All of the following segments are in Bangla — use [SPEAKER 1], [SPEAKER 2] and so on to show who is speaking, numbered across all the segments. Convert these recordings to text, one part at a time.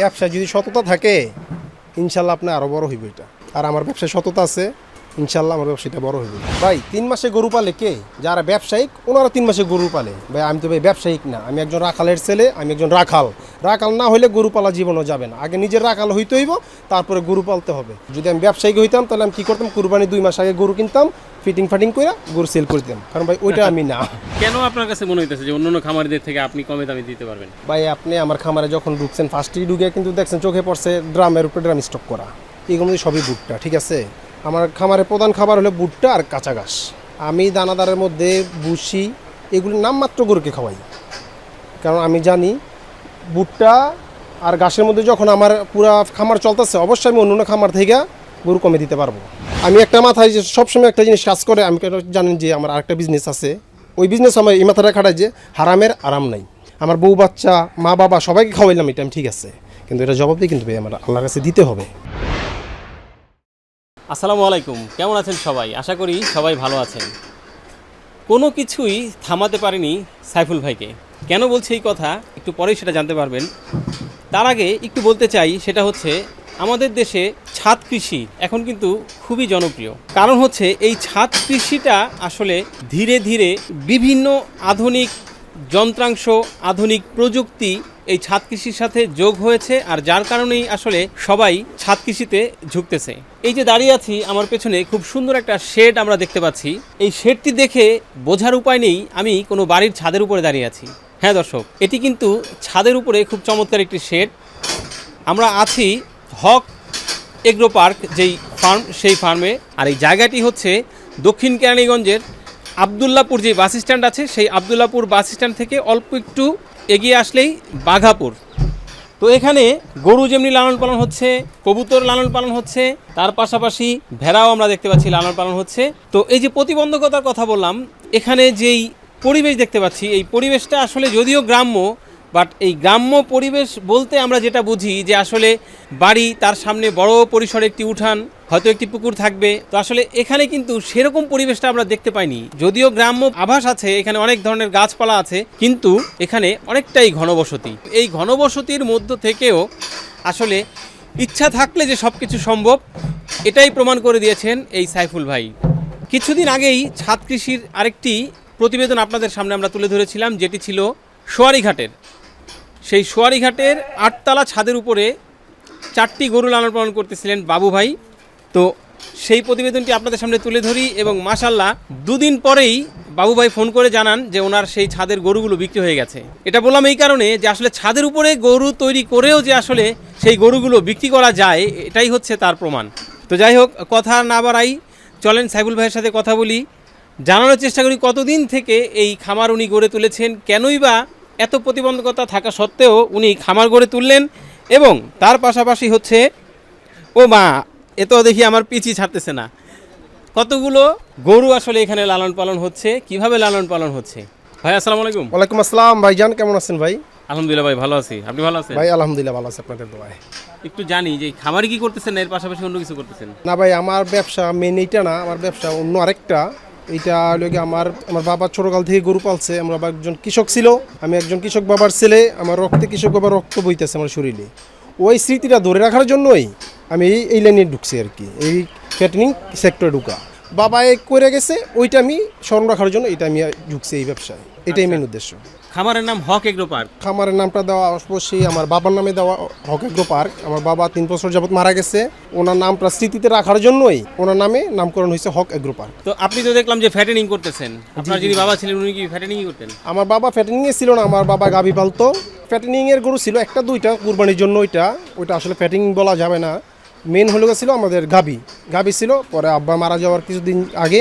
[SPEAKER 1] ব্যবসায় যদি সততা থাকে, ইনশাল্লাহ আপনি আরও বড় হইব এটা। আর আমার ব্যবসায় সততা আছে, ইনশাল্লাহ আমার ব্যবসাটা বড় হইব। ভাই, তিন মাসে গরু পালে কে? যারা ব্যবসায়িক, ওনারা তিন মাসে গরু পালে। ভাই, আমি তো ভাই ব্যবসায়িক না। আমি একজন রাখালের ছেলে, আমি একজন রাখাল। রাখাল না হলে গরু পালা জীবনও যাবে না। আগে নিজের রাখাল হইতে হইব, তারপরে গরু পালতে হবে। যদি আমি ব্যবসায়িক হইতাম, তাহলে আমি কী করতাম? কুরবানি দুই মাস আগে গরু কিনতাম ফিটিং ফাটিং করে গরু সেল করতাম কারণ ভাই ওইটা আমি না।
[SPEAKER 2] কেন আপনার কাছে মনে হইতেছে যে অন্যান্য খামারিদের থেকে আপনি কমে দামে দিতে পারবেন?
[SPEAKER 1] ভাই আপনি আমার খামারে যখন ঢুকছেন ফার্স্টেই ঢুকে কিন্তু দেখছেন চোখে পড়ছে ড্রামের উপরে ড্রাম স্টক করা। এগুলো সবই ভুট্টা ঠিক আছে? আমার খামারের প্রধান খাবার হলো ভুট্টা আর কাঁচা ঘাস। আমি দানাদারের মধ্যে ভুসি এগুলির নামমাত্র গরুকে খাওয়াই। কারণ আমি জানি ভুট্টা আর ঘাসের মধ্যে যখন আমার পুরা খামার চলতেছে অবশ্যই আমি অন্য অন্য খামার থেকে গরু কমে দিতে পারব। আমি একটা মাথায় যে সবসময় একটা জিনিস কাজ করে, আমি জানেন যে আমার আরেকটা বিজনেস আছে। ওই বিজনেস আমার এই মাথাটা খাটায় যে হারামের আরাম নাই। আমার বউ বাচ্চা, মা বাবা সবাইকে খাওয়াইলাম, এটা আমি ঠিক আছে। কিন্তু এটা জবাব দিয়ে কিন্তু আমার আল্লাহর কাছে দিতে হবে।
[SPEAKER 2] আসসালামু আলাইকুম, কেমন আছেন সবাই? আশা করি সবাই ভালো আছেন। কোনো কিছুই থামাতে পারেনি সাইফুল ভাইকে। কেন বলছে এই কথা? একটু পরেই সেটা জানতে পারবেন। তার আগে একটু বলতে চাই, সেটা হচ্ছে, আমাদের দেশে ছাদ কৃষি এখন কিন্তু খুবই জনপ্রিয়। কারণ হচ্ছে এই ছাদ কৃষিটা আসলে ধীরে ধীরে বিভিন্ন আধুনিক যন্ত্রাংশ, আধুনিক প্রযুক্তি এই ছাদ কৃষির সাথে যোগ হয়েছে আর যার কারণেই আসলে সবাই ছাদ কৃষিতে ঝুঁকতেছে। এই যে দাঁড়িয়ে আছি, আমার পেছনে খুব সুন্দর একটা শেড আমরা দেখতে পাচ্ছি। এই শেডটি দেখে বোঝার উপায় নেই, আমি কোনো বাড়ির ছাদের উপরে দাঁড়িয়ে আছি। হ্যাঁ দর্শক, এটি কিন্তু ছাদের উপরে খুব চমৎকার একটি শেড। আমরা আছি হক এগ্রো পার্ক, যেই ফার্ম, সেই ফার্মে। আর এই জায়গাটি হচ্ছে দক্ষিণ কেরানীগঞ্জের আবদুল্লাপুর যে বাস স্ট্যান্ড আছে, সেই আবদুল্লাপুর বাস স্ট্যান্ড থেকে অল্প একটু এগিয়ে আসলেই বাঘাপুর। তো এখানে গরু যেমনি লালন পালন হচ্ছে, কবুতর লালন পালন হচ্ছে, তার পাশাপাশি ভেড়াও আমরা দেখতে পাচ্ছি লালন পালন হচ্ছে। তো এই যে প্রতিবন্ধকতার কথা বললাম, এখানে যেই পরিবেশ দেখতে পাচ্ছি, এই পরিবেশটা আসলে যদিও গ্রাম্য বাট এই গ্রাম্য পরিবেশ বলতে আমরা যেটা বুঝি যে আসলে বাড়ি তার সামনে বড় পরিসরে একটি উঠান, হয়তো একটি পুকুর থাকবে। তো আসলে এখানে কিন্তু সেরকম পরিবেশটা আমরা দেখতে পাইনি। যদিও গ্রাম্য আভাস আছে, এখানে অনেক ধরনের গাছপালা আছে, কিন্তু এখানে অনেকটাই ঘনবসতি। এই ঘনবসতির মধ্য থেকেও আসলে ইচ্ছা থাকলে যে সব কিছু সম্ভব, এটাই প্রমাণ করে দিয়েছেন এই সাইফুল ভাই। কিছুদিন আগেই ছাদ কৃষির আরেকটি প্রতিবেদন আপনাদের সামনে আমরা তুলে ধরেছিলাম, যেটি ছিল সোয়ারিঘাটের। সেই সোয়ারিঘাটের আটতলা ছাদের উপরে চারটি গরু লালন পালন করতেছিলেন বাবু ভাই। তো সেই প্রতিবেদনটি আপনাদের সামনে তুলে ধরি এবং মাসাল্লাহ দুদিন পরেই বাবু ভাই ফোন করে জানান যে ওনার সেই ছাদের গরুগুলো বিক্রি হয়ে গেছে। এটা বললাম এই কারণে যে আসলে ছাদের উপরে গরু তৈরি করেও যে আসলে সেই গরুগুলো বিক্রি করা যায়, এটাই হচ্ছে তার প্রমাণ। তো যাই হোক, কথা না বাড়াই, চলেন সাইবুল ভাইয়ের সাথে কথা বলি। জানানোর চেষ্টা করি কতদিন থেকে এই খামার উনি গড়ে তুলেছেন, কেনই বা এত প্রতিবন্ধকতা থাকা সত্ত্বেও উনি খামার গড়ে তুললেন এবং তার পাশাপাশি হচ্ছে ও মা এ তো দেখি আমার পিচি ছাড়তেছে না। কতগুলো গরু আসলে এখানে লালন পালন হচ্ছে? কীভাবে লালন পালন হচ্ছে? ভাই আসসালামু আলাইকুম।
[SPEAKER 1] ওয়ালাইকুম আসসালাম ভাই ভাইজান কেমন আছেন ভাই?
[SPEAKER 2] আলহামদুলিল্লাহ ভাই ভালো আছি। আপনি ভালো আছেন?
[SPEAKER 1] ভাই আলহামদুলিল্লাহ ভালো আছে আপনাদের দোয়ায়।
[SPEAKER 2] একটু জানি যে খামারি কি করতেছেন এর পাশাপাশি অন্য কিছু করতেছেন?
[SPEAKER 1] না ভাই আমার ব্যবসা মেন এইটা না আমার ব্যবসা অন্য আরেকটা। এইটা হলো কি আমার আমার বাবা ছোটকাল থেকে গরু পালছে আমার বাবা একজন কৃষক ছিল আমি একজন কৃষক বাবার ছেলে আমার রক্তে কৃষক বাবার রক্ত বইতেছে আমার শরীরে। ওই স্মৃতিটা ধরে রাখার জন্যই আমি এই এই লাইনে ঢুকছি আর কি এই ফ্যাটনিং সেক্টরে ঢুকা। বাবা এক করে গেছে ওইটা আমি স্মরণ রাখার জন্য এটা আমি ঢুকছি এই ব্যবসায়। এটাই মেন উদ্দেশ্য।
[SPEAKER 2] খামারের নাম হক এগ্রো পার্ক।
[SPEAKER 1] খামারের নামটা দেওয়া অবশ্যই আমার বাবার নামে দেওয়া হক এগ্রো পার্ক। আমার বাবা তিন বছর যাবত মারা গেছে। ওনার নামটা স্মৃতিতে রাখার জন্যই ওনার নামে নামকরণ হয়েছে হক এগ্রো পার্ক।
[SPEAKER 2] তো আপনি তো দেখলাম যে ফ্যাটেনিং করতেছেন। আপনার যিনি বাবা ছিলেন উনি কি ফ্যাটেনিং করতেন?
[SPEAKER 1] আমার বাবা ফ্যাটেনিংয়ে ছিল না আমার বাবা গাভি পালতো। ফ্যাটেনিংয়ের গরু ছিল একটা দুইটা কুরবানির জন্য ওইটা। ওইটা আসলে ফ্যাটেনিং বলা যাবে না। মেন হলো ছিল আমাদের গাভি। গাভি ছিল পরে আব্বা মারা যাওয়ার কিছুদিন আগে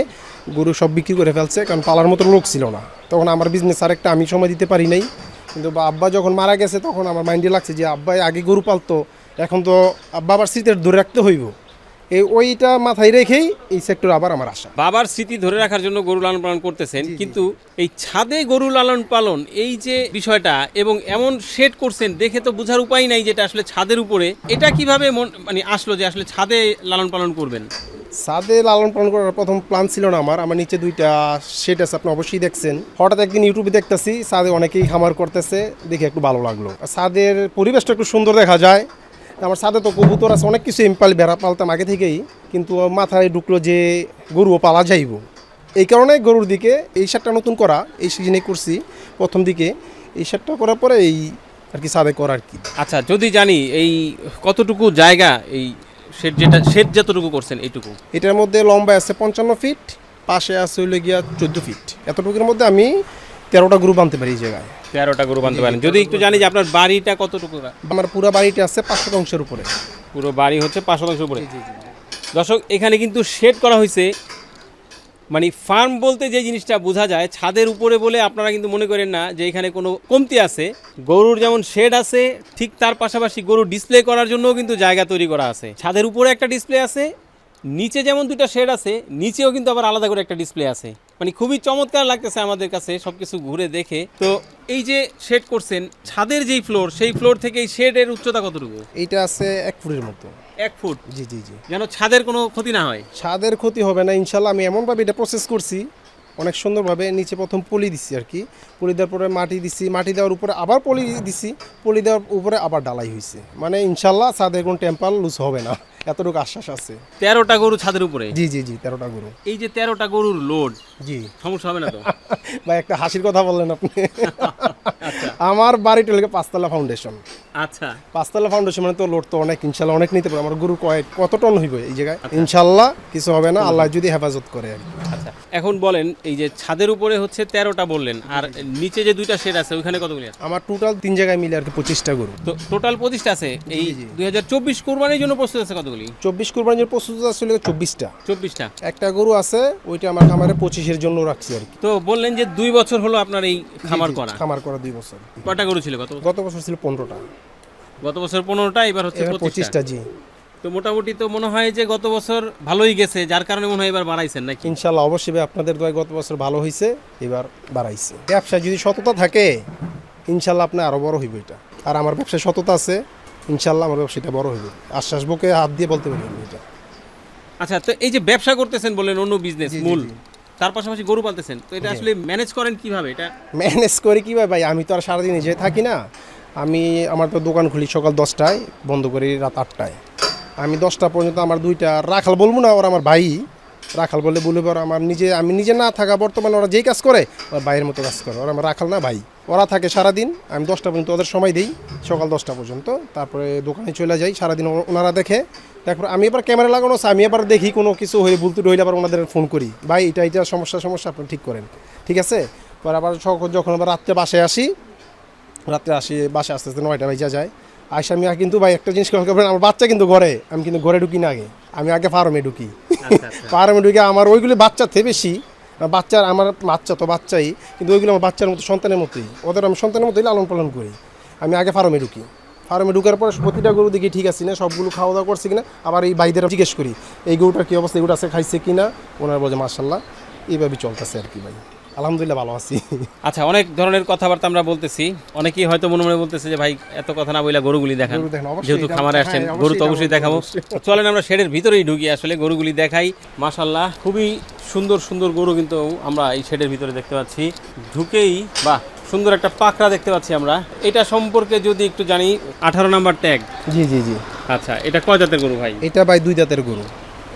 [SPEAKER 1] গরু সব বিক্রি করে ফেলছে, কারণ পালার মতো লোক ছিল না। তখন আমার বিজনেস আরেকটা আমি সময় দিতে পারি নাই। কিন্তু আব্বা যখন মারা গেছে, তখন আমার মাইন্ডে লাগছে যে, আব্বাই আগে গরু পালতো, এখন তো আব্বা আবার স্মৃতি ধরে রাখতে হইব। এই ওইটা মাথায় রেখেই এই সেক্টর আবার আমার আশা।
[SPEAKER 2] বাবার স্মৃতি ধরে রাখার জন্য গরু লালন পালন করতেছেন কিন্তু এই ছাদে গরু লালন পালন এই যে বিষয়টা এবং এমন শেড করছেন দেখে তো বোঝার উপায় নাই যেটা আসলে ছাদের উপরে। এটা কীভাবে মন- মানে আসলো যে আসলে ছাদে লালন পালন করবেন?
[SPEAKER 1] ছাদে লালন পালন করার প্রথম প্ল্যান ছিল না আমার। আমার নিচে দুইটা শেড আছে আপনি অবশ্যই দেখছেন। হঠাৎ একদিন ইউটিউবে দেখতেছি সাদে অনেকেই খামার করতেছে দেখে একটু ভালো লাগল। ছাদের পরিবেশটা একটু সুন্দর দেখা যায়। আমার সাদে তো কবুতর আছে অনেক কিছু এমপাল বেড়া পালতাম আগে থেকেই কিন্তু মাথায় ঢুকলো যে গরুও পালা যাইব। এই কারণে গরুর দিকে এই শার্টটা নতুন করা এই সিজনে করছি প্রথম দিকে। এই শার্টটা করার পরে এই আর কি সাদে করা আর কি।
[SPEAKER 2] আচ্ছা যদি জানি এই কতটুকু জায়গা এই শেড যেটা শেড যতটুকু করছেন এইটুকু?
[SPEAKER 1] এটার মধ্যে লম্বা আছে পঞ্চান্ন ফিট পাশে আছে হইলে গিয়া চোদ্দ ফিট এতটুকুর মধ্যে আমি তেরোটা গ্রুপ আনতে পারি এই জায়গায়।
[SPEAKER 2] তেরোটা গ্রুপ আনতে পারেন। যদি একটু জানি যে আপনার বাড়িটা কতটুকু?
[SPEAKER 1] আমার পুরো বাড়িটা আছে পাঁচ শতাংশের উপরে।
[SPEAKER 2] পুরো বাড়ি হচ্ছে পাঁচ শতাংশ উপরে। দর্শক এখানে কিন্তু শেড করা হয়েছে। মানে ফার্ম বলতে যে জিনিসটা বোঝা যায় ছাদের উপরে বলে আপনারা কিন্তু মনে করেন না যে এখানে কোনো কমতি আছে। গরুর যেমন শেড আছে ঠিক তার পাশাপাশি গরু ডিসপ্লে করার জন্যও কিন্তু জায়গা তৈরি করা আছে। ছাদের উপরে একটা ডিসপ্লে আছে নিচে যেমন দুটো শেড আছে নিচেও কিন্তু আবার আলাদা করে একটা ডিসপ্লে আছে। মানে খুবই চমৎকার লাগতেছে আমাদের কাছে সবকিছু ঘুরে দেখে। তো এই যে শেড করছেন ছাদের যেই ফ্লোর সেই ফ্লোর থেকে এই শেডের উচ্চতা কতটুকু?
[SPEAKER 1] এইটা আছে এক ফুটের মতো।
[SPEAKER 2] এক ফুট?
[SPEAKER 1] জি জি জি।
[SPEAKER 2] যেন ছাদের কোনো ক্ষতি না হয়।
[SPEAKER 1] ছাদের ক্ষতি হবে না ইনশাল্লাহ আমি এমনভাবে এটা প্রসেস করছি অনেক সুন্দরভাবে নিচে প্রথম পলি দিচ্ছি আর কি। পলি দেওয়ার পরে মাটি দিচ্ছি মাটি দেওয়ার উপরে আবার পলি দিচ্ছি পলি দেওয়ার উপরে আবার ডালাই হয়েছে মানে ইনশাল্লাহ ছাদের কোনো টেম্পাল লুজ হবে না। এতটুকু আশ্বাস আছে।
[SPEAKER 2] তেরোটা গরু ছাদের উপরে?
[SPEAKER 1] জি জি জি তেরোটা গরু।
[SPEAKER 2] এই যে তেরোটা গরুর লোড
[SPEAKER 1] জি।
[SPEAKER 2] সমস্যা হবে না তো?
[SPEAKER 1] বা একটা হাসির কথা বললেন আপনি। আমার বাড়িটা লেগে পাঁচতলা ফাউন্ডেশন
[SPEAKER 2] আচ্ছা।
[SPEAKER 1] পাঁচতলা ফাউন্ডেশন মানে তো লোড তো অনেক ইনশাল্লাহ অনেক নিতে পারে আমার গরু কয়েক কত টন হইবে এই জায়গায়? ইনশাল্লাহ কিছু হবে না আল্লাহ যদি হেফাজত করে আর।
[SPEAKER 2] আচ্ছা। এখন বলেন এই যে ছাদের উপরে হচ্ছে তেরোটা বললেন আর নিচে যে দুইটা শেড আছে ওইখানে কতগুলি আছে?
[SPEAKER 1] আমার টোটাল তিন জায়গায় মিলে আর কি পঁচিশটা গরু।
[SPEAKER 2] তো টোটাল পঁচিশটা আছে। এই দুই হাজার চব্বিশ কোরবানির জন্য প্রস্তুত আছে কতগুলি?
[SPEAKER 1] চব্বিশ কোরবানির প্রস্তুত চব্বিশটা।
[SPEAKER 2] চব্বিশটা?
[SPEAKER 1] একটা গরু আছে ওইটা আমার খামারে পঁচিশের জন্য রাখছি আর কি।
[SPEAKER 2] তো বললেন যে দুই বছর হলো আপনার এই খামার করা।
[SPEAKER 1] খামার করা দুই বছর।
[SPEAKER 2] কয়টা গরু ছিল গত বছর?
[SPEAKER 1] গত বছর ছিল পনেরোটা।
[SPEAKER 2] গত বছর পনেরোটা এবার হচ্ছে পঁচিশটা।
[SPEAKER 1] জি।
[SPEAKER 2] তো মোটামুটি তো মনে হয় যে গত বছর ভালোই গেছে যার কারণে মনে হয় এবার বাড়াইছেন নাকি?
[SPEAKER 1] ইনশাল্লাহ অবশ্যই আপনাদের দয় গত বছর ভালো হয়েছে এবার বাড়াইছে। ব্যবসায় যদি সততা থাকে ইনশাল্লাহ আপনি আরও বড় হইবে এটা। আর আমার ব্যবসায় সততা আছে ইনশাল্লাহ আমার ব্যবসাটা বড় হইবে। আশ্বাস বুকে হাত দিয়ে বলতে পারি আমি এটা।
[SPEAKER 2] আচ্ছা তো এই যে ব্যবসা করতেছেন বলেন অন্য বিজনেস মূল। তার পাশাপাশি গরু পালতেছেন। তো এটা আসলে ম্যানেজ করেন কীভাবে? এটা
[SPEAKER 1] ম্যানেজ করে কি ভাই? আমি তো আর সারাদিন নিজে থাকি না। আমি আমার তো দোকান খুলি সকাল দশটায় বন্ধ করি রাত আটটায়। আমি দশটা পর্যন্ত আমার দুইটা রাখাল বলব না ওরা আমার ভাই। রাখাল বলে বলে আমার নিজে আমি নিজে না থাকা বর্তমানে ওরা যেই কাজ করে ওরা ভাইয়ের মতো কাজ করে। ওরা আমার রাখাল না ভাই। ওরা থাকে সারাদিন আমি দশটা পর্যন্ত ওদের সময় দিই সকাল দশটা পর্যন্ত তারপরে দোকানে চলে যাই সারাদিন ওনারা দেখে তারপর আমি এবার ক্যামেরা লাগানো আছে আমি এবার দেখি কোনো কিছু হয়ে ভুলতে হইলে আবার ওনাদের ফোন করি। ভাই এটা এটা সমস্যা সমস্যা আপনি ঠিক করেন। ঠিক আছে? পরে আবার যখন আবার রাত্রে বাসায় আসি রাত্রে আসি বাসে আস্তে আস্তে নয়টা বাজা যায় আইসা আমি কিন্তু ভাই একটা জিনিস খেয়াল করবেন আমার বাচ্চা কিন্তু ঘরে আমি কিন্তু ঘরে ঢুকি না আগে আমি আগে ফার্মে ঢুকি।
[SPEAKER 2] আচ্ছা, আচ্ছা।
[SPEAKER 1] ফার্মে ঢুকে আমার ওইগুলি বাচ্চার থেকে বেশি বাচ্চার আমার বাচ্চা তো বাচ্চাই, কিন্তু ওইগুলো আমার বাচ্চার মতো, সন্তানের মতোই। ওদের আমি সন্তানের মতোই লালন পালন করি। আমি আগে ফার্মে ঢুকি। ফার্মে ঢুকার পর প্রতিটা গরু দেখি ঠিক আছে না সবগুলো খাওয়া দাওয়া করছে কিনা। আবার এই ভাইদের জিজ্ঞেস করি, এই গরুটার কী অবস্থা এই গরু আছে, খাইছে কিনা? ওনার বলে মার্শাল্লাহ এইভাবেই চলতেছে আর কি ভাই। আলহামদুলিল্লাহ ভালো আছি।
[SPEAKER 2] আচ্ছা অনেক ধরনের কথাবার্তা আমরা বলতেছি। অনেকেই হয়তো মনে মনে বলতেছে যে ভাই এত কথা না বইলা গরুগুলি দেখান। যেহেতু খামারে আসছেন
[SPEAKER 1] হ্যাঁ,
[SPEAKER 2] গরু তো
[SPEAKER 1] অবশ্যই
[SPEAKER 2] অবশ্যই। দেখাবো চলেন আমরা শেডের ভিতরেই ঢুকি আসলে গরুগুলি দেখাই। মাশাল্লাহ খুবই সুন্দর সুন্দর গরু কিন্তু আমরা এই শেডের ভিতরে দেখতে পাচ্ছি। ঢুকেই বাহ সুন্দর একটা পাকড়া দেখতে পাচ্ছি আমরা। এটা সম্পর্কে যদি একটু জানি আঠারো নাম্বার ট্যাগ।
[SPEAKER 1] জি জি জি।
[SPEAKER 2] আচ্ছা এটা কয় জাতের গরু ভাই?
[SPEAKER 1] এটা ভাই দুই জাতের গরু।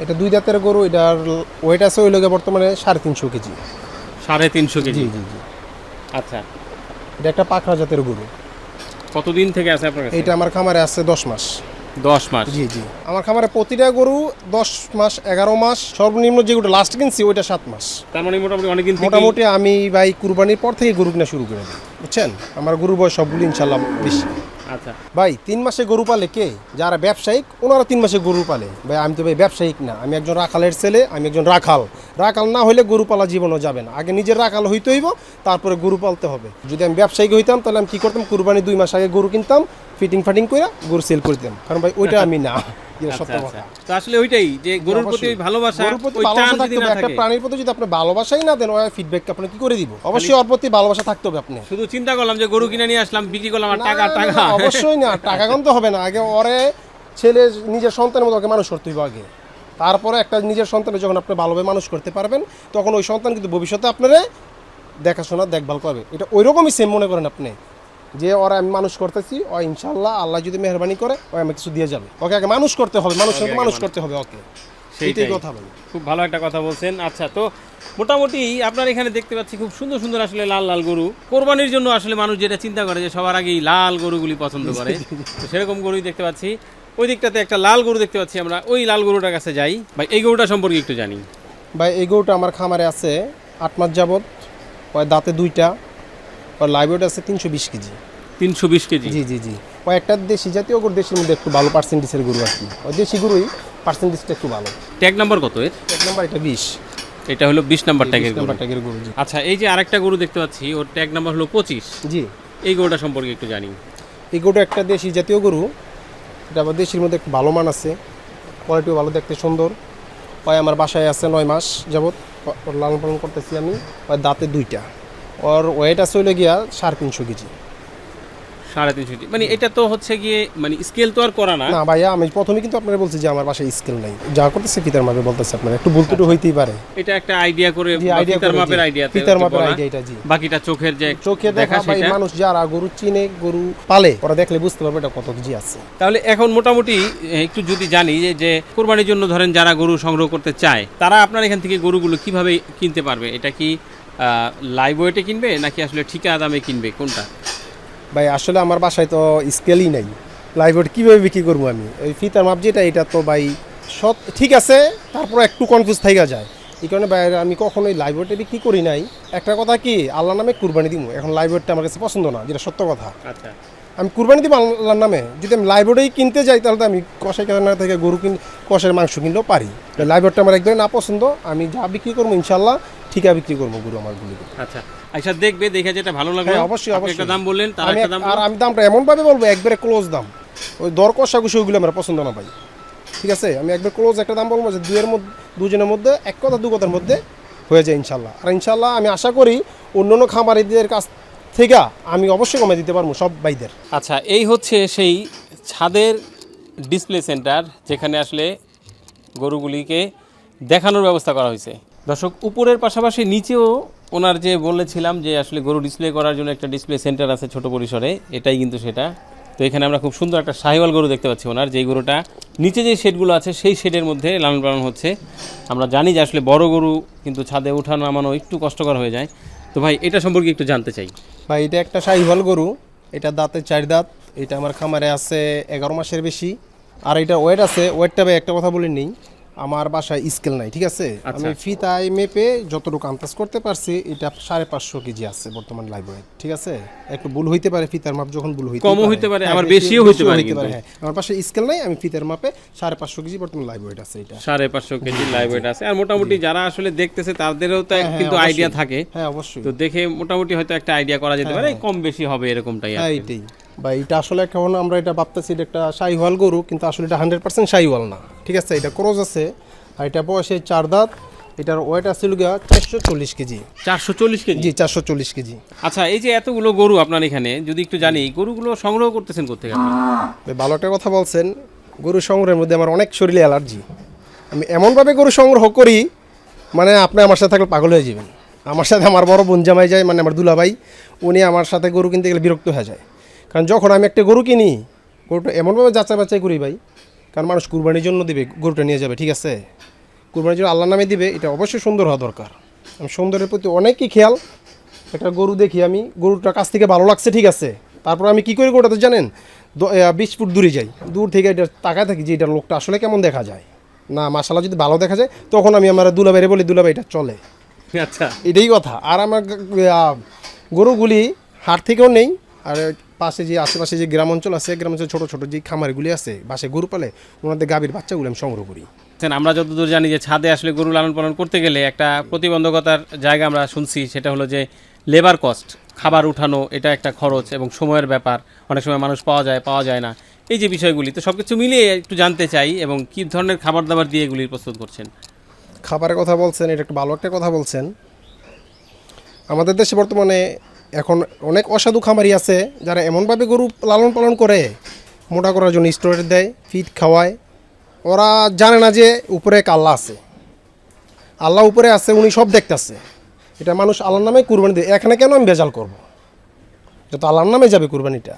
[SPEAKER 1] এটা দুই দাঁতের গরু এটার ওয়েট আছে ওই লোকে বর্তমানে সাড়ে তিনশো কেজি।
[SPEAKER 2] সাড়ে তিনশো কেজি?
[SPEAKER 1] জি জি
[SPEAKER 2] আচ্ছা।
[SPEAKER 1] এটা একটা পাখরা জাতের গরু।
[SPEAKER 2] কতদিন থেকে আছে আপনার কাছে?
[SPEAKER 1] এটা আমার খামারে আছে দশ মাস।
[SPEAKER 2] দশ মাস?
[SPEAKER 1] জি জি। আমার খামারে প্রতিটা গরু দশ মাস এগারো মাস সর্বনিম্ন যেগুলো লাস্ট কিনছি ওইটা সাত মাস।
[SPEAKER 2] তার মানে মোটামুটি অনেকদিন
[SPEAKER 1] মোটামুটি আমি ভাই কুরবানির পর থেকে গরু কিনা শুরু করে দিই বুঝছেন? আমার গরু বয়স সবগুলো ইনশাল্লাহ বেশি।
[SPEAKER 2] আচ্ছা।
[SPEAKER 1] ভাই, তিন মাসে গরু পালে কে? যারা ব্যবসায়িক, ওনারা তিন মাসে গরু পালে। ভাই, আমি তো ভাই ব্যবসায়িক না। আমি একজন রাখালের ছেলে, আমি একজন রাখাল। রাখাল না হলে গরু পালা জীবনও যাবে না। আগে নিজের রাখাল হইতে হইব, তারপরে গরু পালতে হবে। যদি আমি ব্যবসায়িক হইতাম, তাহলে আমি কী করতাম? কুরবানি দুই মাস আগে গরু কিনতাম ফিটিং ফাটিং করে গরু সেল করতাম। কারণ ভাই, ওইটা আমি না।
[SPEAKER 2] আচ্ছা, আচ্ছা। তো আসলে ওইটাই যে গরুর প্রতি ভালোবাসা
[SPEAKER 1] একটা প্রাণীর প্রতি যদি আপনি ভালোবাসাই না দেন ওই ফিডব্যাক আপনি কি করে দিব? অবশ্যই ওর প্রতি ভালোবাসা থাকতে হবে আপনি
[SPEAKER 2] শুধু চিন্তা করলাম যে গরু কিনে নিয়ে আসলাম বিক্রি করলাম আর টাকা
[SPEAKER 1] না,
[SPEAKER 2] টাকা।
[SPEAKER 1] অবশ্যই না টাকা তো হবে না। আগে ওরে ছেলে নিজের সন্তানের মতো ওকে মানুষ করতে হবে আগে। তারপরে একটা নিজের সন্তানের যখন আপনি ভালোভাবে মানুষ করতে পারবেন তখন ওই সন্তান কিন্তু ভবিষ্যতে আপনারা দেখাশোনা দেখভাল করবে। এটা ওই রকমই সেম মনে করেন আপনি। যে ওরা আমি মানুষ করতেছি ও ইনশাল্লাহ আল্লাহ যদি মেহরবানি করে ও আমি কিছু দিয়ে যাবে। ওকে আগে মানুষ করতে হবে মানুষ মানুষ করতে হবে ওকে।
[SPEAKER 2] সেইটাই।
[SPEAKER 1] সেইটাই কথা বলি।
[SPEAKER 2] খুব ভালো একটা কথা বলছেন। আচ্ছা তো মোটামুটি আপনার এখানে দেখতে পাচ্ছি খুব সুন্দর সুন্দর আসলে লাল লাল গরু। কোরবানির জন্য আসলে মানুষ যেটা চিন্তা করে যে সবার আগেই লাল গরুগুলি পছন্দ করে। তো সেরকম গরুই দেখতে পাচ্ছি। ওই দিকটাতে একটা লাল গরু দেখতে পাচ্ছি আমরা। ওই লাল গরুটার কাছে যাই। ভাই এই গরুটা সম্পর্কে একটু জানি।
[SPEAKER 1] ভাই এই গরুটা আমার খামারে আছে আট মাস যাবত ওই দাঁতে দুইটা। ওর লাইভ আছে তিনশো বিশ কেজি।
[SPEAKER 2] তিনশো বিশ কেজি?
[SPEAKER 1] জি জি জি। ও একটা দেশি জাতীয় গরু দেশের মধ্যে একটু ভালো পার্সেন্টেজের গরু আর কি। ওই দেশি গরুই পার্সেন্টেজটা একটু ভালো।
[SPEAKER 2] ট্যাগ নাম্বার কত এর?
[SPEAKER 1] এক নম্বর এটা বিশ।
[SPEAKER 2] এটা হলো বিশ নাম্বার ট্যাগের
[SPEAKER 1] নাম্বার ট্যাগের গরু।
[SPEAKER 2] আচ্ছা এই যে আরেকটা গরু দেখতে পাচ্ছি ওর ট্যাগ নাম্বার হলো পঁচিশ।
[SPEAKER 1] জি।
[SPEAKER 2] এই গরুটা সম্পর্কে একটু জানি।
[SPEAKER 1] এই গরুটা একটা দেশি জাতীয় গরু। এটা আবার দেশির মধ্যে একটু ভালো মান আছে। কোয়ালিটিও ভালো দেখতে সুন্দর। ওই আমার বাসায় আছে নয় মাস ওর লালন পালন করতেছি আমি। দাঁতে দুইটা। ওর ওয়েট আছে হইলে গিয়া সাড়ে তিনশো কেজি।
[SPEAKER 2] সাড়ে তিনশো কেজি। মানে এটা তো হচ্ছে গিয়ে মানে স্কেল তো আর করা না।
[SPEAKER 1] না ভাইয়া আমি প্রথমে কিন্তু আপনারা বলছি যে আমার বাসায় স্কেল নাই। যা করতেছে ফিতার মাপে বলতেছে আপনার একটু ভুল ত্রুটি হইতেই পারে।
[SPEAKER 2] এটা একটা আইডিয়া করে ফিতার মাপের আইডিয়া
[SPEAKER 1] ফিতার মাপের আইডিয়া এটা জি।
[SPEAKER 2] বাকিটা চোখের যে
[SPEAKER 1] চোখে
[SPEAKER 2] দেখা
[SPEAKER 1] ভাই। মানুষ যারা গরু চিনে গরু পালে ওরা দেখলে বুঝতে পারবে এটা কত কেজি আছে।
[SPEAKER 2] তাহলে এখন মোটামুটি একটু যদি জানি যে যে কোরবানির জন্য ধরেন যারা গরু সংগ্রহ করতে চায় তারা আপনার এখান থেকে গরুগুলো কীভাবে কিনতে পারবে? এটা কি লাইভ ওয়েটে কিনবে নাকি আসলে ঠিকা দামে কিনবে? কোনটা?
[SPEAKER 1] ভাই আসলে আমার বাসায় তো স্কেলই নাই। লাইভ ওয়েট কীভাবে বিক্রি করব আমি? ওই ফিতার মাপ যেটা এটা তো ভাই সৎ ঠিক আছে তারপর একটু কনফিউজ থাকা যায়। এই কারণে ভাই আমি কখনোই লাইভ ওয়েটে বিক্রি করি নাই। একটা কথা কি আল্লাহ নামে কুরবানি দিব এখন লাইভ ওয়েটটা আমার কাছে পছন্দ না যেটা সত্য কথা।
[SPEAKER 2] আচ্ছা।
[SPEAKER 1] আমি কুরবানি দিব আল্লাহর নামে। যদি আমি লাইভওয়েটেই কিনতে যাই তাহলে তো আমি কষাই কেনার থেকে গরু কিন কষের মাংস কিনলেও পারি। লাইভওয়েটটা আমার একদমই না পছন্দ আমি যা বিক্রি করব ইনশাল্লাহ ঠিকা বিক্রি করব গরু আমার গুলি
[SPEAKER 2] আচ্ছা আচ্ছা দেখবে দেখে যেটা ভালো লাগল।
[SPEAKER 1] হ্যাঁ, অবশ্যই,
[SPEAKER 2] একটা
[SPEAKER 1] অবশ্যই।
[SPEAKER 2] দাম বললেন তার একটা দাম
[SPEAKER 1] আর আমি দামটা এমনভাবে বলব একবারে ক্লোজ দাম। ওই দর কষাকষি ওইগুলো আমার পছন্দ না ভাই। ঠিক আছে? আমি একবার ক্লোজ একটা দাম বলব যে দুয়ের মধ্যে দুজনের মধ্যে এক কথা দু কথার মধ্যে হয়ে যায় ইনশাল্লাহ আর ইনশাল্লাহ আমি আশা করি অন্য অন্য খামারিদের কাছ থেকে আমি অবশ্যই কমে দিতে পারব সব বাইদের
[SPEAKER 2] আচ্ছা এই হচ্ছে সেই ছাদের ডিসপ্লে সেন্টার যেখানে আসলে গরুগুলিকে দেখানোর ব্যবস্থা করা হয়েছে। দর্শক, উপরের পাশাপাশি নিচেও ওনার যে বলেছিলাম যে আসলে গরু ডিসপ্লে করার জন্য একটা ডিসপ্লে সেন্টার আছে ছোট পরিসরে, এটাই কিন্তু সেটা। তো এখানে আমরা খুব সুন্দর একটা সাহিওয়াল গরু দেখতে পাচ্ছি ওনার, যেই গরুটা নিচে যে শেডগুলো আছে সেই শেডের মধ্যে লালন পালন হচ্ছে। আমরা জানি যে আসলে বড় গরু কিন্তু ছাদে ওঠানো নামানো একটু কষ্টকর হয়ে যায়। তো ভাই, এটা সম্পর্কে একটু জানতে চাই।
[SPEAKER 1] ভাই, এটা একটা শাহিওয়াল গরু। এটা দাঁতের চার দাঁত। এটা আমার খামারে আছে এগারো মাসের বেশি। আর এটা ওয়েট আছে, ওয়েটটা ভাই একটা কথা বলে নেই আমার বাসায় স্কেল নাই ঠিক আছে?
[SPEAKER 2] আচ্ছা।
[SPEAKER 1] আমি ফিতায় মেপে যতটুকু আন্দাজ করতে পারছি এটা সাড়ে পাঁচশো কেজি আছে বর্তমান লাইভ ওয়েট ঠিক আছে? একটু ভুল হইতে পারে ফিতার মাপ যখন ভুল হইতে
[SPEAKER 2] কমও হইতে পারে, আবার বেশিও হইতে পারে।
[SPEAKER 1] হ্যাঁ। আমার পাশে স্কেল নাই আমি ফিতার মাপে সাড়ে পাঁচশো কেজি বর্তমান লাইভ ওয়েট আছে এটা।
[SPEAKER 2] সাড়ে পাঁচশো কেজি লাইভ ওয়েট আছে। আর মোটামুটি যারা আসলে দেখতেছে তাদেরও তো
[SPEAKER 1] হ্যাঁ,
[SPEAKER 2] কিন্তু আইডিয়া থাকে।
[SPEAKER 1] হ্যাঁ অবশ্যই।
[SPEAKER 2] তো দেখে মোটামুটি হয়তো একটা আইডিয়া করা যেতে পারে কম বেশি হবে এরকমটাই
[SPEAKER 1] হ্যাঁ। এইটাই বা এটা আসলে কেমন আমরা এটা ভাবতেছি এটা একটা শাহিওয়াল গরু কিন্তু আসলে এটা হান্ড্রেড পার্সেন্ট শাহিওয়াল না। ঠিক আছে এটা ক্রোজ আছে আর এটা বয়সে চার দাঁত এটার ওয়েট আছে গিয়া চারশো চল্লিশ কেজি।
[SPEAKER 2] চারশো চল্লিশ কেজি?
[SPEAKER 1] জি চারশো চল্লিশ কেজি।
[SPEAKER 2] আচ্ছা এই যে এতগুলো গরু আপনার এখানে যদি একটু জানি গরুগুলো সংগ্রহ করতেছেন কোথেকে? আপনি
[SPEAKER 1] ভালো একটা কথা বলছেন গরু সংগ্রহের মধ্যে আমার অনেক শরীরে অ্যালার্জি। আমি এমনভাবে গরু সংগ্রহ করি মানে আপনি আমার সাথে থাকলে পাগল হয়ে যাবেন। আমার সাথে আমার বড় বোন জামাই যায় মানে আমার দুলাভাই উনি আমার সাথে গরু কিনতে গেলে বিরক্ত হয়ে যায়। কারণ যখন আমি একটা গরু কিনি গরুটা এমনভাবে যাচাই বাছাই করি ভাই কারণ মানুষ কুরবানির জন্য দিবে গরুটা নিয়ে যাবে ঠিক আছে? কুরবানির জন্য আল্লাহ নামে দিবে এটা অবশ্যই সুন্দর হওয়া দরকার। আমি সুন্দরের প্রতি অনেকই খেয়াল। একটা গরু দেখি আমি গরুটার কাছ থেকে ভালো লাগছে ঠিক আছে? তারপর আমি কি করি গরুটা তো জানেন বিশ ফুট দূরে যাই। দূর থেকে এটা তাকায় থাকি যে এটা লোকটা আসলে কেমন দেখা যায়। না মাসালা যদি ভালো দেখা যায় তখন আমি আমার দুলাভাইরে বলি দুলাভাই এটা চলে।
[SPEAKER 2] আচ্ছা।
[SPEAKER 1] এটাই কথা। আর আমার গরুগুলি হাট থেকেও নেই আর পাশে যে আশেপাশে যে গ্রাম অঞ্চল আছে গ্রাম অঞ্চলে ছোটো ছোটো যে খামারগুলি আছে বাসে গরু পালে ওনাদের গাভীর বাচ্চাগুলো আমি সংগ্রহ করি।
[SPEAKER 2] আমরা যতদূর জানি যে ছাদে আসলে গরু লালন পালন করতে গেলে একটা প্রতিবন্ধকতার জায়গা আমরা শুনছি সেটা হলো যে লেবার কস্ট খাবার উঠানো এটা একটা খরচ এবং সময়ের ব্যাপার। অনেক সময় মানুষ পাওয়া যায় পাওয়া যায় না। এই যে বিষয়গুলি তো সব কিছু মিলিয়ে একটু জানতে চাই এবং কী ধরনের খাবার দাবার দিয়ে এগুলি প্রস্তুত করছেন?
[SPEAKER 1] খাবারের কথা বলছেন এটা একটা ভালো একটা কথা বলছেন। আমাদের দেশে বর্তমানে এখন অনেক অসাধু খামারি আছে যারা এমনভাবে গরু লালন পালন করে, মোটা করার জন্য স্টোরেজ দেয় ফিট খাওয়ায়। ওরা জানে না যে উপরে এক আল্লাহ আছে। আল্লাহ উপরে আছে, উনি সব দেখতেছে। এটা মানুষ আল্লাহর নামে কুরবানি দেয়। এখানে কেন আমি বেজাল করব? এটা তো আল্লাহর নামে যাবে কুরবানিটা।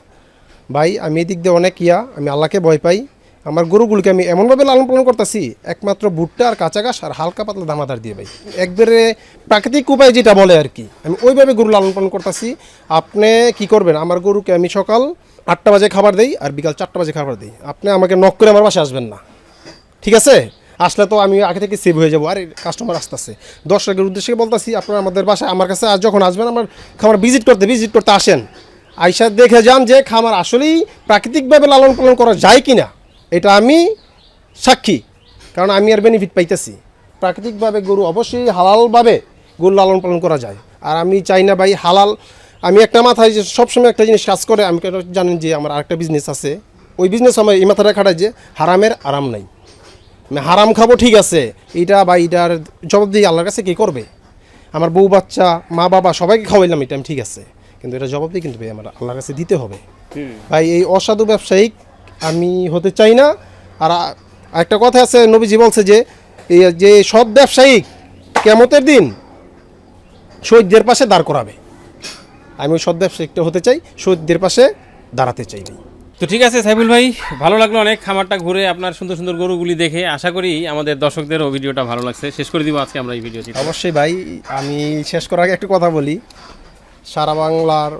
[SPEAKER 1] ভাই, আমি এদিক দিয়ে অনেক ইয়া, আমি আল্লাহকে ভয় পাই। আমার গরুগুলোকে আমি এমনভাবে লালন পালন করতেছি, একমাত্র ভুট্টা আর কাঁচা ঘাস আর হালকা পাতলা দামাদার দিয়ে ভাই। একবারে প্রাকৃতিক উপায় যেটা বলে আর কি। আমি ওইভাবে গরু লালন পালন করতেছি। আপনি কি করবেন? আমার গরুকে আমি সকাল আটটা বাজে খাবার দেই আর বিকাল চারটা বাজে খাবার দিই। আপনি আমাকে নক করে আমার বাসায় আসবেন না। ঠিক আছে? আসলে তো আমি আগে থেকে সেভ হয়ে যাব। আর কাস্টমার আসতেছে। দর্শকের উদ্দেশ্যে বলতেছি, আপনারা আমাদের বাসায়, আমার কাছে আজ যখন আসবেন, আমার খামার ভিজিট করতে ভিজিট করতে আসেন। আইসা দেখে যান যে খামার আসলেই প্রাকৃতিকভাবে লালন পালন করা যায় কি না এটা আমি সাক্ষী কারণ আমি আর বেনিফিট পাইতেছি। প্রাকৃতিকভাবে গরু অবশ্যই হালালভাবে গরু লালন পালন করা যায়। আর আমি চাই না ভাই হালাল আমি একটা মাথায় যে সবসময় একটা জিনিস কাজ করে আমি জানেন যে আমার আরেকটা বিজনেস আছে। ওই বিজনেস আমার এই মাথাটা খাটায় যে হারামের আরাম নাই। হারাম খাব ঠিক আছে এটা বা এটার জবাব দিয়ে আল্লাহর কাছে কী করবে? আমার বউ বাচ্চা মা বাবা সবাইকে খাওয়াইলাম এটা আমি ঠিক আছে। কিন্তু এটা জবাব দিয়ে কিন্তু ভাই আমার আল্লাহর কাছে দিতে হবে। ভাই এই অসাধু ব্যবসায়িক আমি হতে চাই না। আর একটা কথা আছে নবীজি বলছে যে এই যে সব ব্যবসায়িক কেমতের দিন শহীদদের পাশে দাঁড় করাবে। আমি ওই সৎ ব্যবসায়িকটা হতে চাই শহীদদের পাশে দাঁড়াতে চাই
[SPEAKER 2] তো ঠিক আছে সাইফুল ভাই ভালো লাগল অনেক খামারটা ঘুরে আপনার সুন্দর সুন্দর গরুগুলি দেখে। আশা করি আমাদের দর্শকদেরও ভিডিওটা ভালো লাগছে। শেষ করে দিব আজকে আমরা এই ভিডিওটি।
[SPEAKER 1] অবশ্যই ভাই আমি শেষ করার আগে একটা কথা বলি। সারা বাংলার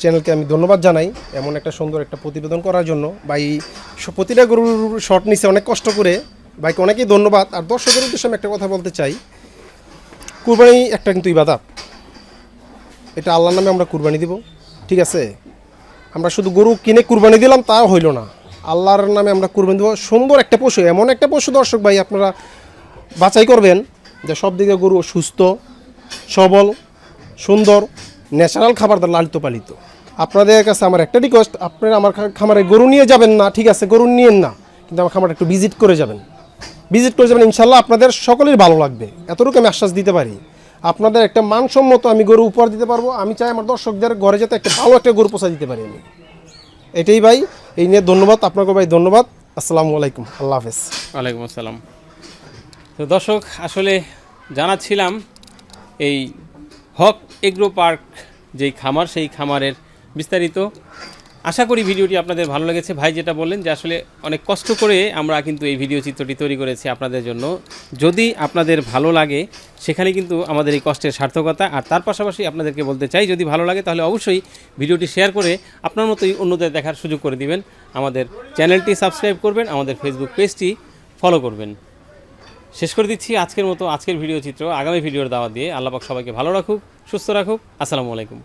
[SPEAKER 1] চ্যানেলকে আমি ধন্যবাদ জানাই এমন একটা সুন্দর একটা প্রতিবেদন করার জন্য। ভাই প্রতিটা গরুর শট নিছে অনেক কষ্ট করে। ভাইকে অনেকেই ধন্যবাদ। আর দর্শকের উদ্দেশ্যে আমি একটা কথা বলতে চাই। কুরবানি একটা কিন্তু ইবাদত। এটা আল্লাহর নামে আমরা কুরবানি দিব। ঠিক আছে? আমরা শুধু গরু কিনে কুরবানি দিলাম, তা হইল না। আল্লাহর নামে আমরা কুরবানি দেবো। সুন্দর একটা পশু, এমন একটা পশু দর্শক ভাই, আপনারা বাছাই করবেন যে সব দিকে গরু সুস্থ, সবল, সুন্দর। ন্যাচারাল খাবার দ্বারা লালিত পালিত। আপনাদের কাছে আমার একটা রিকোয়েস্ট আপনারা আমার খামারে গরু নিয়ে যাবেন না, ঠিক আছে, গরু নিয়েন না, কিন্তু আমার খামারে একটু ভিজিট করে যাবেন। ভিজিট করে যাবেন ইনশাল্লাহ আপনাদের সকলের ভালো লাগবে। এতটুকু আমি আশ্বাস দিতে পারি। আপনাদের একটা মানসম্মত আমি গরু উপহার দিতে পারব। আমি চাই আমার দর্শকদের ঘরে যাতে একটা ভালো একটা গরু পোষা দিতে পারি আমি। এটাই ভাই, এই নিয়ে ধন্যবাদ, আপনাকে ভাই ধন্যবাদ। আসসালামু আলাইকুম, আল্লাহ হাফেজ।
[SPEAKER 2] ওয়ালাইকুম আসসালাম। তো দর্শক, আসলে জানাচ্ছিলাম এই হক এগ্রো পার্ক, যেই খামার, সেই খামারের বিস্তারিত। আশা করি ভিডিওটি আপনাদের ভালো লেগেছে। ভাই যেটা বললেন যে আসলে অনেক কষ্ট করে আমরা কিন্তু এই ভিডিও চিত্রটি তৈরি করেছি আপনাদের জন্য। যদি আপনাদের ভালো লাগে, সেখানে কিন্তু আমাদের এই কষ্টের সার্থকতা, আর তার পাশাপাশি আপনাদেরকে বলতে চাই, যদি ভালো লাগে তাহলে অবশ্যই ভিডিওটি শেয়ার করে আপনার মতোই অন্যদের দেখার সুযোগ করে দিবেন। আমাদের চ্যানেলটি সাবস্ক্রাইব করবেন, আমাদের ফেসবুক পেজটি ফলো করবেন। শেষ করে দিচ্ছি আজকের মতো আজকের ভিডিও চিত্র আগামী ভিডিওর দাওয়া দিয়ে। আল্লাপাক সবাইকে ভালো রাখুক, সুস্থ রাখুক। আসসালামু আলাইকুম।